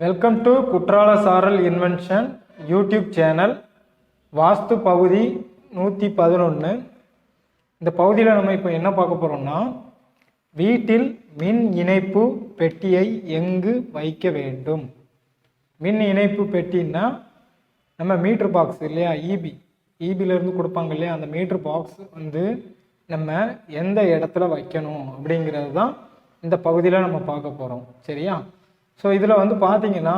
Welcome to குற்றால சாரல் invention YouTube channel வாஸ்து பகுதி நூற்றி பதினொன்று இந்த பகுதியில் நம்ம இப்போ என்ன பார்க்க போகிறோம்னா வீட்டில் மின் இணைப்பு பெட்டியை எங்கு வைக்க வேண்டும்? மின் இணைப்பு பெட்டின்னா நம்ம மீட்ரு பாக்ஸ் இல்லையா? இபி இபிலேருந்து கொடுப்பாங்க இல்லையா? அந்த மீட்ரு பாக்ஸ் வந்து நம்ம எந்த இடத்துல வைக்கணும் அப்படிங்கிறது தான் இந்த பகுதியில் நம்ம பார்க்க போகிறோம் சரியா? ஸோ இதில் வந்து பார்த்தீங்கன்னா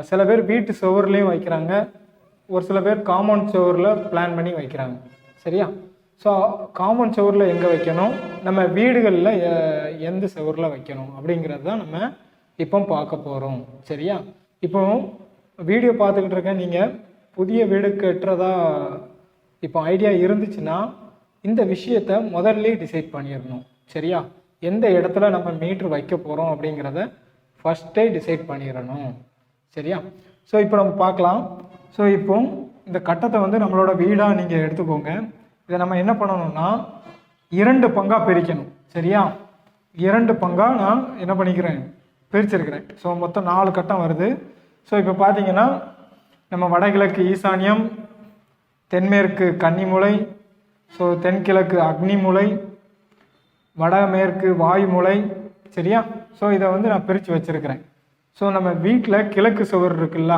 சில பேர் வீட்டு சுவர்லேயும் வைக்கிறாங்க. ஒரு சில பேர் காம்பவுண்ட் சுவரில் பிளான் பண்ணி வைக்கிறாங்க. சரியா? ஸோ காம்பவுண்ட் சுவரில் எங்கே வைக்கணும்? நம்ம வீடுகளில் எ- எந்த சுவரில் வைக்கணும்? அப்படிங்கிறது தான் நம்ம இப்போ பார்க்க போகிறோம் சரியா? இப்போ வீடியோ பார்த்துக்கிட்டு இருக்க நீங்கள் புதிய வீடு கட்டுறதா இப்போ ஐடியா இருந்துச்சுன்னா இந்த விஷயத்த முதல்ல டிசைட் பண்ணிடணும். சரியா? எந்த இடத்துல நம்ம மீட்ரு வைக்க போகிறோம் அப்படிங்கிறத ஃபஸ்ட்டே டிசைட் பண்ணிடணும். சரியா? ஸோ இப்போ நம்ம பார்க்கலாம். ஸோ இப்போ இந்த கட்டத்தை வந்து நம்மளோட வீடாக நீங்கள் எடுத்துக்கோங்க. இதை நம்ம என்ன பண்ணணும்னா இரண்டு பங்காக பிரிக்கணும். சரியா? இரண்டு பங்காக நான் என்ன பண்ணிக்கிறேன்? பிரிச்சிருக்கிறேன். ஸோ மொத்தம் நாலு கட்டம் வருது. ஸோ இப்போ பார்த்தீங்கன்னா நம்ம வடகிழக்கு ஈசானியம் தென்மேற்கு கன்னிமுளை ஸோ தென்கிழக்கு அக்னிமுளை வடமேற்கு வாய்மூலை சரியா? ஸோ இதை வந்து நான் பிரித்து வச்சிருக்கிறேன். ஸோ நம்ம வீட்டில் கிழக்கு சுவர் இருக்குல்ல?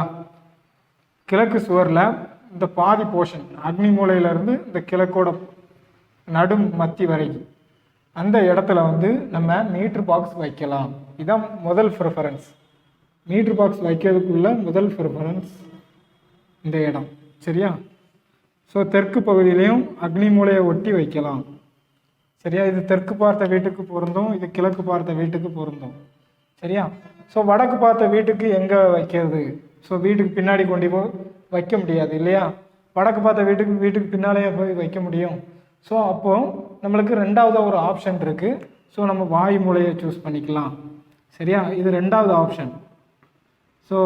கிழக்கு சுவரில் இந்த பாதி போர்ஷன் அக்னி மூலையிலேருந்து இந்த கிழக்கோட நடும் மத்தி வரைக்கும் அந்த இடத்துல வந்து நம்ம மீட்ரு பாக்ஸ் வைக்கலாம். இதான் முதல் ப்ரிஃபரன்ஸ் மீட்ரு பாக்ஸ் வைக்கிறதுக்குள்ள முதல் ப்ரிஃபரன்ஸ் இந்த இடம் சரியா? ஸோ தெற்கு பகுதியிலையும் அக்னி மூலையை ஒட்டி வைக்கலாம். சரியா? இது தெற்கு பார்த்த வீட்டுக்கு பொருந்தும் இது கிழக்கு பார்த்த வீட்டுக்கு பொருந்தும். சரியா? ஸோ வடக்கு பார்த்த வீட்டுக்கு எங்கே வைக்கிறது? ஸோ வீட்டுக்கு பின்னாடி கொண்டு போய் வைக்க முடியாது இல்லையா? வடக்கு பார்த்த வீட்டுக்கு வீட்டுக்கு பின்னாலேயே போய் வைக்க முடியும். ஸோ அப்போது நம்மளுக்கு ரெண்டாவது ஒரு ஆப்ஷன் இருக்குது ஸோ நம்ம வாயு மூலையை சூஸ் பண்ணிக்கலாம். சரியா? இது ரெண்டாவது ஆப்ஷன் ஸோ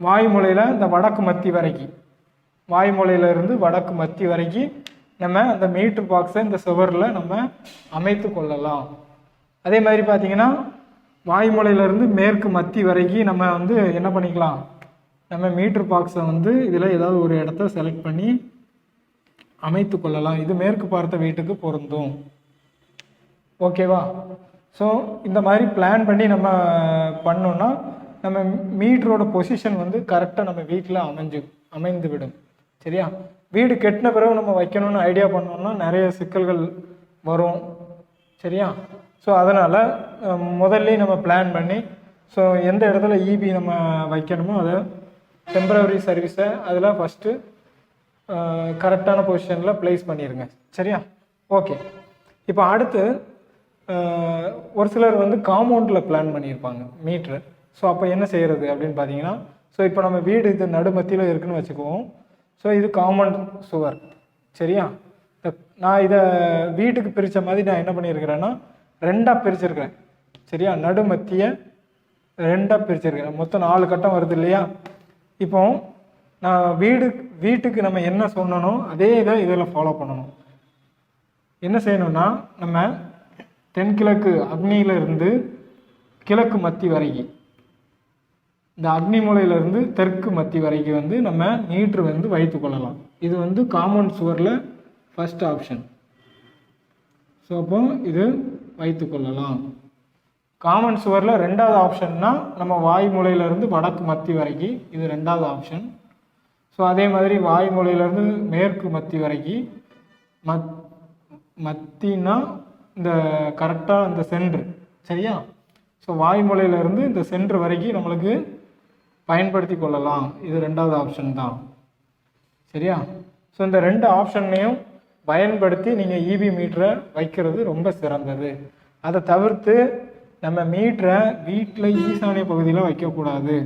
வாயு மூலையில் இந்த வடக்கு மத்தி வரைக்கும். வாய் மூலையிலேருந்து வடக்கு மத்தி வரைக்கும் நம்ம அந்த மீட்ரு பாக்ஸை இந்த சுவரில் நம்ம அமைத்து கொள்ளலாம். அதே மாதிரி பார்த்தீங்கன்னா வாய்மூலையிலேருந்து மேற்கு மத்தி வரைக்கும் நம்ம வந்து என்ன பண்ணிக்கலாம்? நம்ம மீட்ரு பாக்ஸை வந்து இதில் ஏதாவது ஒரு இடத்த செலக்ட் பண்ணி அமைத்து கொள்ளலாம். இது மேற்கு பார்த்த வீட்டுக்கு பொருந்தும். ஓகேவா ஸோ இந்த மாதிரி பிளான் பண்ணி நம்ம பண்ணோம்னா நம்ம மீட்டரோட பொசிஷன் வந்து கரெக்டாக நம்ம வீட்டில் அமைஞ்சு அமைந்து விடும் சரியா? வீடு கெட்டின பிறகு நம்ம வைக்கணும்னு ஐடியா பண்ணோம்னா நிறைய சிக்கல்கள் வரும். சரியா? ஸோ அதனால் முதல்ல நம்ம பிளான் பண்ணி ஸோ எந்த இடத்துல இபி நம்ம வைக்கணுமோ அதை டெம்பரவரி சர்வீஸை அதில் ஃபஸ்ட்டு கரெக்டான பொசிஷனில் ப்ளேஸ் பண்ணிடுங்க சரியா? ஓகே இப்போ அடுத்து ஒரு சிலர் வந்து காம்பவுண்டில் பிளான் பண்ணியிருப்பாங்க மீட்ரு ஸோ அப்போ என்ன செய்கிறது அப்படின்னு பார்த்தீங்கன்னா ஸோ இப்போ நம்ம வீடு இது நடுமத்தியில் இருக்குதுன்னு வச்சுக்குவோம். ஸோ இது காமன் சுவர் சரியா? இந்த- நான் இதை வீட்டுக்கு பிரித்த மாதிரி நான் என்ன பண்ணியிருக்கிறேன்னா ரெண்டாக பிரிச்சிருக்கிறேன். சரியா? நடுமத்திய ரெண்டாக பிரிச்சிருக்கிறேன். மொத்தம் நாலு கட்டம் வருது இல்லையா? இப்போ நான் வீடு வீட்டுக்கு நம்ம என்ன சொன்னனோ அதே இதை இதில் ஃபாலோ பண்ணணும். என்ன செய்யணும்னா நம்ம தென்கிழக்கு அக்னியிலிருந்து கிழக்கு மத்தி வரைக்கும் இந்த அக்னி மூலையிலேருந்து தெற்கு மத்தி வரைக்கும் வந்து நம்ம மீட்ரு வந்து வைத்து கொள்ளலாம். இது வந்து காமன் சுவரில் ஃபஸ்ட் ஆப்ஷன் ஸோ அப்போ இது வைத்து கொள்ளலாம். காமன் சுவரில் ரெண்டாவது ஆப்ஷன்னா நம்ம வாய் மூலையிலேருந்து வடக்கு மத்தி வரைக்கும் இது ரெண்டாவது ஆப்ஷன் ஸோ அதே மாதிரி வாய் மூலையிலேருந்து மேற்கு மத்தி வரைக்கும் மத் மத்தினா இந்த கரெக்டாக இந்த சென்ட்ரு சரியா? ஸோ வாய் மூலையிலேருந்து இந்த சென்ட்ரு வரைக்கும் நம்மளுக்கு பயன்படுத்தி கொள்ளலாம். இது ரெண்டாவது ஆப்ஷன் தான். சரியா? ஸோ இந்த ரெண்டு ஆப்ஷன்லையும் பயன்படுத்தி நீங்கள் இபி மீட்டரை வைக்கிறது ரொம்ப சிறந்தது. அதை தவிர்த்து நம்ம மீட்டரை வீட்டில் ஈசானிய பகுதியில் வைக்கக்கூடாது.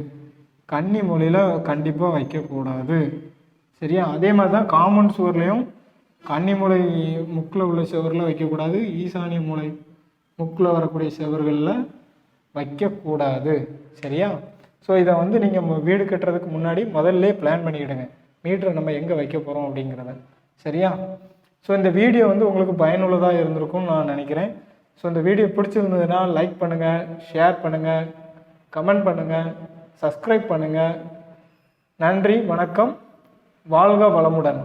கன்னி மூலையில் கண்டிப்பாக வைக்கக்கூடாது. சரியா? அதே மாதிரி தான் காமன் சுவர்லேயும் கன்னி மூலை முக்கில் உள்ள சுவரில் வைக்கக்கூடாது. ஈசானிய மூலை முக்கில் வரக்கூடிய சுவர்களில் வைக்கக்கூடாது. சரியா? ஸோ இதை வந்து நீங்கள் வீடு கட்டுறதுக்கு முன்னாடி முதல்ல பிளான் பண்ணிக்கிடுங்க. மீட்டரை நம்ம எங்கே வைக்க போகிறோம் அப்படிங்கிறத. சரியா? ஸோ இந்த வீடியோ வந்து உங்களுக்கு பயனுள்ளதாக இருந்திருக்கும்னு நான் நினைக்கிறேன். ஸோ இந்த வீடியோ பிடிச்சிருந்ததுன்னா லைக் பண்ணுங்கள் ஷேர் பண்ணுங்கள் கமெண்ட் பண்ணுங்கள் சப்ஸ்கிரைப் பண்ணுங்கள் நன்றி வணக்கம். வாழ்க வளமுடன்.